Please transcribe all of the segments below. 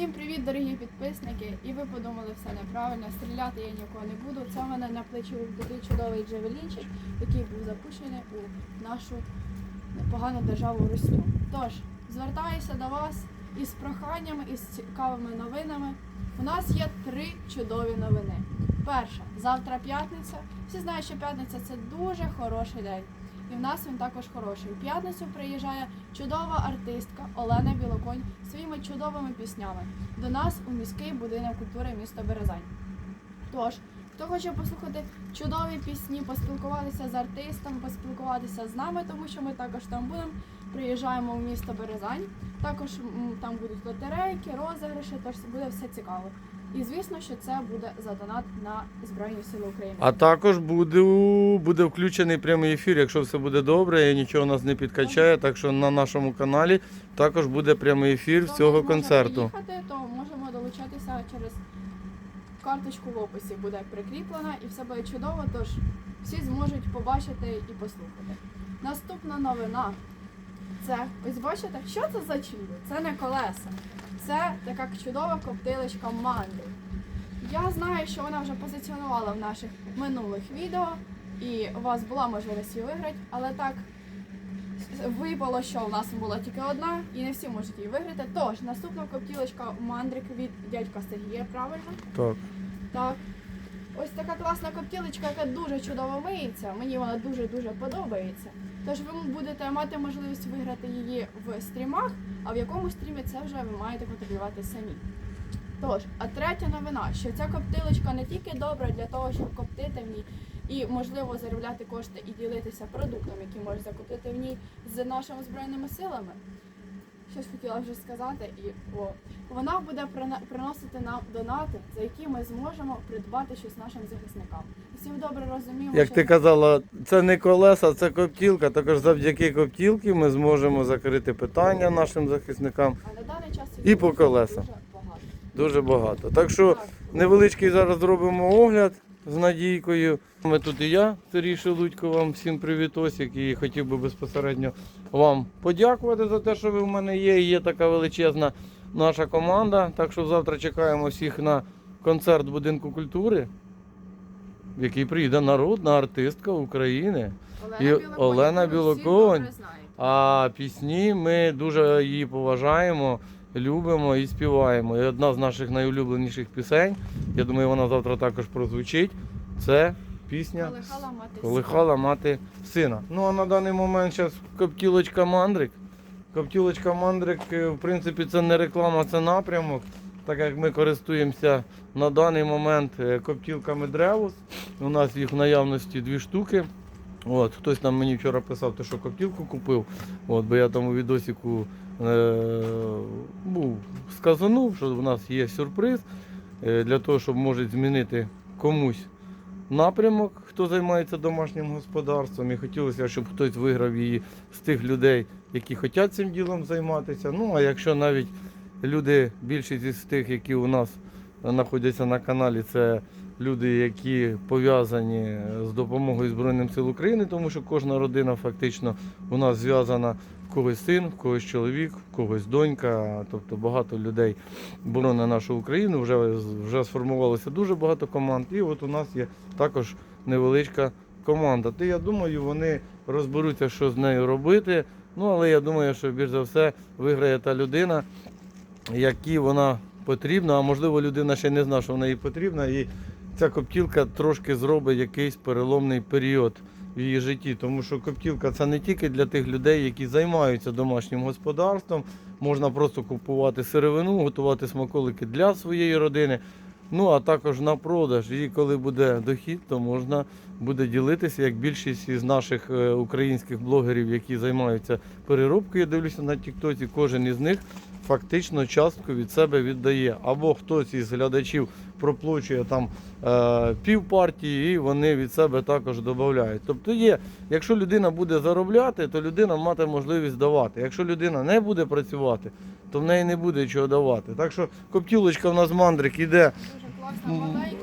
Всім привіт, дорогі підписники! І ви подумали все неправильно. Стріляти я нікого не буду. Це в мене на плечі такий чудовий джевелінчик, який був запущений у нашу непогану державу Росію. Тож, звертаюся до вас із проханнями, із цікавими новинами. У нас є три чудові новини. Перша, завтра п'ятниця. Всі знають, що п'ятниця це дуже хороший день. І в нас він також хороший. В п'ятницю приїжджає чудова артистка Олена Білоконь своїми чудовими піснями до нас у міський будинок культури міста Березань. Тож, хто хоче послухати чудові пісні, поспілкуватися з артистом, поспілкуватися з нами, тому що ми також там будемо. Приїжджаємо в місто Березань. Також там будуть лотерейки, розіграші, тож буде все цікаво. І звісно, що це буде за донат на Збройні Сили України. А також буде, буде включений прямий ефір, якщо все буде добре і нічого нас не підкачає. Так що на нашому каналі також буде прямий ефір Хто цього концерту. приїхати, то можемо долучатися через карточку в описі буде прикріплена і все буде чудово, тож всі зможуть побачити і послухати. Наступна новина. Це, ось бачите, що це за чудо? Це не колеса. Це така чудова коптилочка мандрі. Я знаю, що вона вже позиціонувала в наших минулих відео, і у вас була можливість її виграти, але так випало, що в нас була тільки одна, і не всі можуть її виграти. Тож, наступна коптілочка мандрик від дядька Сергія, правильно? Так. Так. Ось така класна коптілочка, яка дуже чудово миється. Мені вона дуже-дуже подобається. Тож ви будете мати можливість виграти її в стрімах, а в якому стрімі це вже ви маєте контролювати самі. Тож, а третя новина, що ця коптилочка не тільки добра для того, щоб коптити в ній і можливо заробляти кошти і ділитися продуктом, який можеш закупити в ній з нашими збройними силами. Щось хотіла вже сказати, і о, вона буде приносити нам донати, за які ми зможемо придбати щось нашим захисникам. Всі добре розуміємо, Як що ти казала, це не колеса, це коптілка. Також завдяки коптілці ми зможемо закрити питання нашим захисникам а на даний час І по дуже колесам. багато. дуже багато. Так що невеличкий зараз зробимо огляд з Надійкою. Ми тут і я, Сергій Шелудько, вам всім привітосик і хотів би безпосередньо вам подякувати за те, що ви в мене є. І Є така величезна наша команда. Так що завтра чекаємо всіх на концерт будинку культури, в який приїде народна артистка України. І Білоконь, Олена Білоконь. А пісні ми дуже її поважаємо, любимо і співаємо. І одна з наших найулюбленіших пісень, я думаю, вона завтра також прозвучить. Це пісня Колихала мати Колихала мати сина. Ну а на даний момент зараз коптілочка мандрик. Коптілочка мандрик, е, в принципі, це не реклама, це напрямок. Так як ми користуємося на даний момент е, коптілками древус. У нас їх в наявності дві штуки. От, хтось там мені вчора писав, що коптілку купив. От, бо я там у відосіку е, був, сказанув, що в нас є сюрприз е, для того, щоб може змінити комусь напрямок, хто займається домашнім господарством. І хотілося, щоб хтось виграв її з тих людей, які хочуть цим ділом займатися. Ну а якщо навіть люди, більшість із тих, які у нас знаходяться на каналі, це люди, які пов'язані з допомогою Збройним сил України, тому що кожна родина фактично у нас зв'язана в когось син, в когось чоловік, в когось донька. Тобто багато людей боронить нашу Україну. Вже вже сформувалося дуже багато команд. І от у нас є також невеличка команда. То я думаю, вони розберуться, що з нею робити. Ну але я думаю, що більш за все виграє та людина, якій вона потрібна, а можливо людина ще не знає, що вона їй потрібна. І ця коптілка трошки зробить якийсь переломний період в її житті. Тому що коптілка це не тільки для тих людей, які займаються домашнім господарством. Можна просто купувати сировину, готувати смаколики для своєї родини. Ну а також на продаж. І коли буде дохід, то можна буде ділитися, як більшість із наших е, українських блогерів, які займаються переробкою. Я дивлюся на Тіктоці, кожен із них фактично частку від себе віддає. Або хтось із глядачів проплачує там е, пів партії, і вони від себе також додають. Тобто є, якщо людина буде заробляти, то людина мати можливість давати. Якщо людина не буде працювати, то в неї не буде чого давати. Так що коптілочка в нас мандрик іде.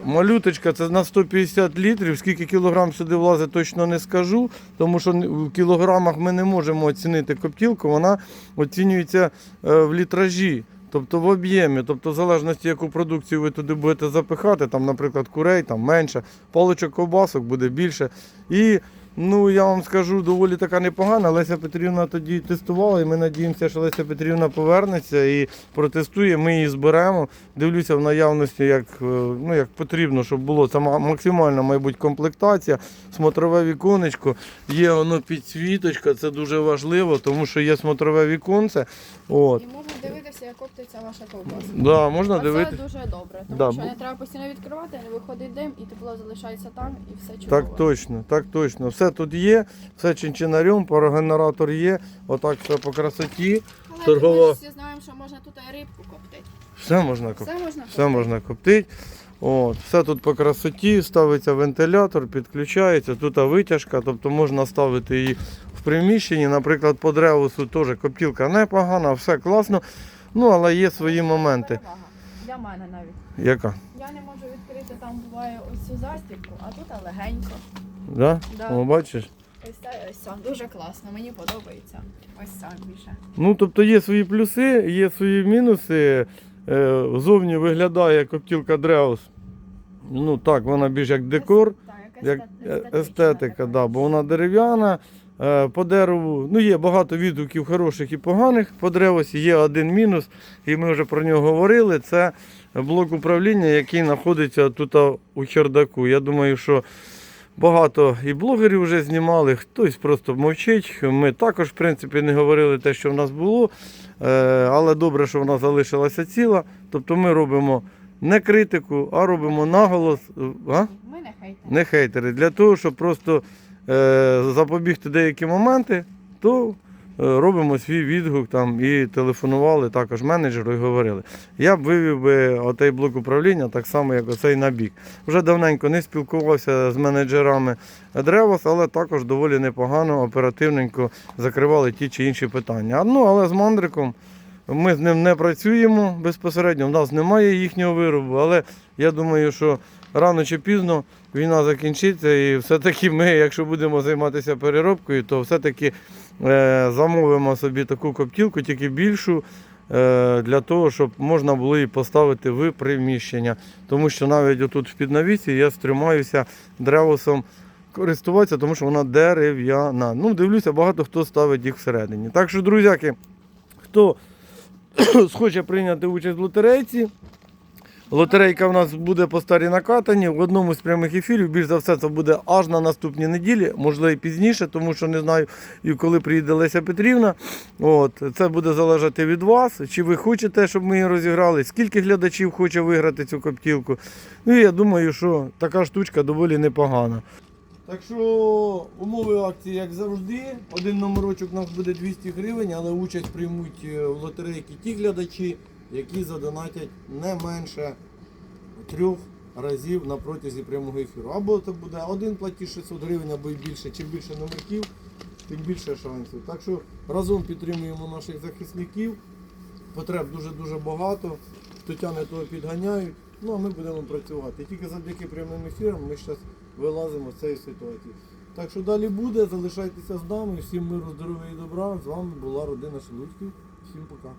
Малюточка це на 150 літрів. Скільки кілограм сюди влазить, точно не скажу, тому що в кілограмах ми не можемо оцінити коптілку, вона оцінюється е, в літражі. Тобто в об'ємі, тобто в залежності, яку продукцію ви туди будете запихати, там, наприклад, курей там менше, паличок ковбасок буде більше. І ну я вам скажу, доволі така непогана. Леся Петрівна тоді тестувала, і ми надіємося, що Леся Петрівна повернеться і протестує. Ми її зберемо. Дивлюся в наявності, як, е, ну, як потрібно, щоб було це максимальна, мабуть, комплектація, смотрове віконечко, є воно підсвіточка, це дуже важливо, тому що є смотрове віконце. От. І можна дивитися, як коптиться ваша ковбаса. Да, можна А дивитися. це дуже добре, тому Да, що не треба постійно відкривати, не виходить дим і тепло залишається там і все чудово. Так точно, так точно. Все тут є, все чинчинарем, парогенератор є, отак все по красоті. Але торгова- ми всі знаємо, що можна тут і рибку коптити. Все можна коптити. Все можна Все можна коптити. От, все тут по красоті, ставиться вентилятор, підключається, тут витяжка, тобто можна ставити її в приміщенні. Наприклад, по древусу теж коптілка непогана, все класно. Ну, але є свої моменти. Для мене навіть. Яка? Я не можу відкрити, там буває ось цю застібку, а тут легенько. Да? Да. О, бачиш? Ось це ось сам. Дуже класно, мені подобається. Ось сам більше. Ну, тобто є свої плюси, є свої мінуси. Е, зовні виглядає коптілка Дреус. Ну так, вона більш як декор, Так, як естет- естетика, така. да, бо вона дерев'яна. Е, По дереву ну, є багато відгуків хороших і поганих по древосі. Є один мінус, і ми вже про нього говорили. Це блок управління, який знаходиться тут у чердаку. Я думаю, що багато і блогерів вже знімали, хтось просто мовчить. Ми також, в принципі, не говорили те, що в нас було. Е, Але добре, що вона залишилася ціла. Тобто ми робимо не критику, а робимо наголос. А? Ми не хейтери. не хейтери, для того, щоб просто е, запобігти деякі моменти, то е, робимо свій відгук там і телефонували також менеджеру і говорили. Я б вивів би отей блок управління так само, як оцей на бік. Вже давненько не спілкувався з менеджерами Древос, але також доволі непогано, оперативненько закривали ті чи інші питання. Ну, але з мандриком. Ми з ним не працюємо безпосередньо, в нас немає їхнього виробу, але я думаю, що рано чи пізно війна закінчиться, і все-таки ми, якщо будемо займатися переробкою, то все-таки е, замовимо собі таку коптілку, тільки більшу, е, для того, щоб можна було її поставити в приміщення. Тому що навіть отут в піднавісі я стримаюся древосом користуватися, тому що вона дерев'яна. Ну, дивлюся, багато хто ставить їх всередині. Так що, друзяки, хто схоче прийняти участь в лотерейці, Лотерейка в нас буде по старій накатані в одному з прямих ефірів. Більш за все, це буде аж на наступній неділі, можливо, і пізніше, тому що не знаю, і коли приїде Леся Петрівна. От, це буде залежати від вас. Чи ви хочете, щоб ми її розіграли, скільки глядачів хоче виграти цю коптілку. Ну і я думаю, що така штучка доволі непогана. Так що умови акції, як завжди, один номерочок нас буде 200 гривень, але участь приймуть е, в лотерейки ті глядачі, які задонатять не менше трьох разів на протязі прямого ефіру. Або це буде один платіж 600 гривень, або й більше. Чим більше номерків, тим більше шансів. Так що разом підтримуємо наших захисників. Потреб дуже-дуже багато. Хто тяне, того підганяють. Ну а ми будемо працювати. Тільки завдяки прямим ефірам ми зараз вилазимо з цієї ситуації. Так що далі буде, залишайтеся з нами. Всім миру, здоров'я і добра. З вами була родина Шелудьків. Всім пока.